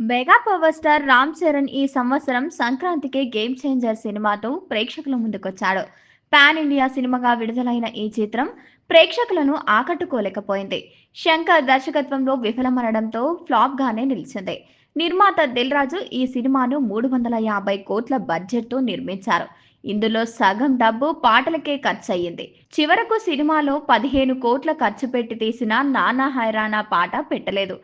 Mega power star Ram Charan ఈ సంవత్సరం సంక్రాంతికి గేమ్ చేంజర్ సినిమాతో ప్రేక్షకుల ముందుకొచ్చాడు. పాన్ ఇండియా సినిమాగా విడుదలైన ఈ చిత్రం ప్రేక్షకులను ఆకట్టుకోలేకపోయింది. శంకర్ దర్శకత్వంలో విఫలమనడంతో ఫ్లాప్ గానే నిలిచింది. నిర్మాత దిల్ రాజు ఈ సినిమాను మూడు వందల యాభై కోట్ల బడ్జెట్తో నిర్మించారు. ఇందులో సగం డబ్బు పాటలకే ఖర్చు అయ్యింది చివరకు సినిమాలో పదిహేను కోట్ల ఖర్చు పెట్టి తీసిన నానా హైరానా పాట పెట్టలేదు.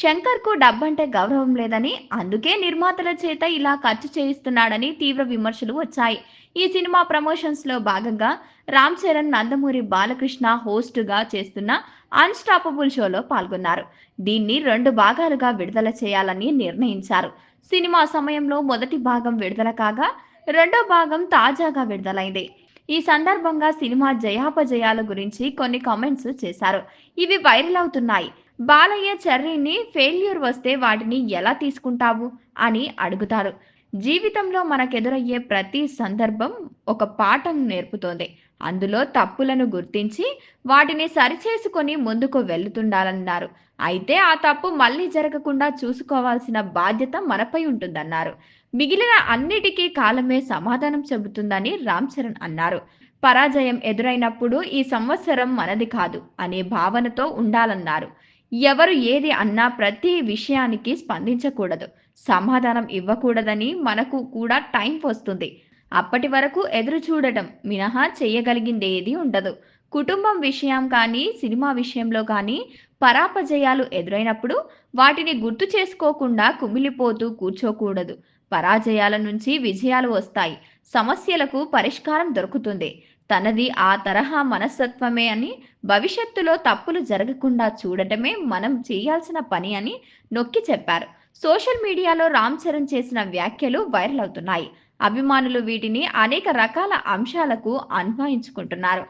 శంకర్కు డబ్బంటే గౌరవం లేదని అందుకే నిర్మాతల చేత ఇలా ఖర్చు చేయిస్తున్నాడని తీవ్ర విమర్శలు వచ్చాయి. ఈ సినిమా ప్రమోషన్స్లో భాగంగా రామ్ చరణ్ నందమూరి బాలకృష్ణ హోస్టుగా చేస్తున్న అన్స్టాపబుల్ షోలో పాల్గొన్నారు. దీన్ని రెండు భాగాలుగా విడుదల చేయాలని నిర్ణయించారు. సినిమా సమయంలో మొదటి భాగం విడుదల కాగా రెండో భాగం తాజాగా విడుదలైంది. ఈ సందర్భంగా సినిమా జయాపజయాల గురించి కొన్ని కామెంట్స్ చేశారు. ఇవి వైరల్ అవుతున్నాయి. బాలయ్య చర్రీని ఫెయిల్యూర్ వస్తే వాటిని ఎలా తీసుకుంటావు? అని అడుగుతారు. జీవితంలో మనకెదురయ్యే ప్రతి సందర్భం ఒక పాఠం నేర్పుతోంది. అందులో తప్పులను గుర్తించి వాటిని సరిచేసుకొని ముందుకు వెళ్తుండాలన్నారు. అయితే ఆ తప్పు మళ్ళీ జరగకుండా చూసుకోవాల్సిన బాధ్యత మనపై ఉంటుందన్నారు. మిగిలిన అన్నిటికీ కాలమే సమాధానం చెబుతుందని రామ్ చరణ్ అన్నారు. పరాజయం ఎదురైనప్పుడు ఈ సంవత్సరం మనది కాదు అనే భావనతో ఉండాలన్నారు. ఎవరు ఏది అన్నా ప్రతి విషయానికి స్పందించకూడదు. సమాధానం ఇవ్వకూడదని మనకు కూడా టైం వస్తుంది. అప్పటి వరకు ఎదురు చూడటం మినహా చేయగలిగిందేది ఏది ఉండదు. కుటుంబం విషయం కానీ సినిమా విషయంలో కానీ పరాపజయాలు ఎదురైనప్పుడు వాటిని గుర్తు చేసుకోకుండా కుమిలిపోతూ కూర్చోకూడదు. పరాజయాల నుంచి విజయాలు వస్తాయి. సమస్యలకు పరిష్కారం దొరుకుతుంది. తనది ఆ తరహా మనస్తత్వమే అని భవిష్యత్తులో తప్పులు జరగకుండా చూడటమే మనం చేయాల్సిన పని అని నొక్కి చెప్పారు. సోషల్ మీడియాలో రామ్ చరణ్ చేసిన వ్యాఖ్యలు వైరల్ అవుతున్నాయి. అభిమానులు వీటిని అనేక రకాల అంశాలకు అన్వయించుకుంటున్నారు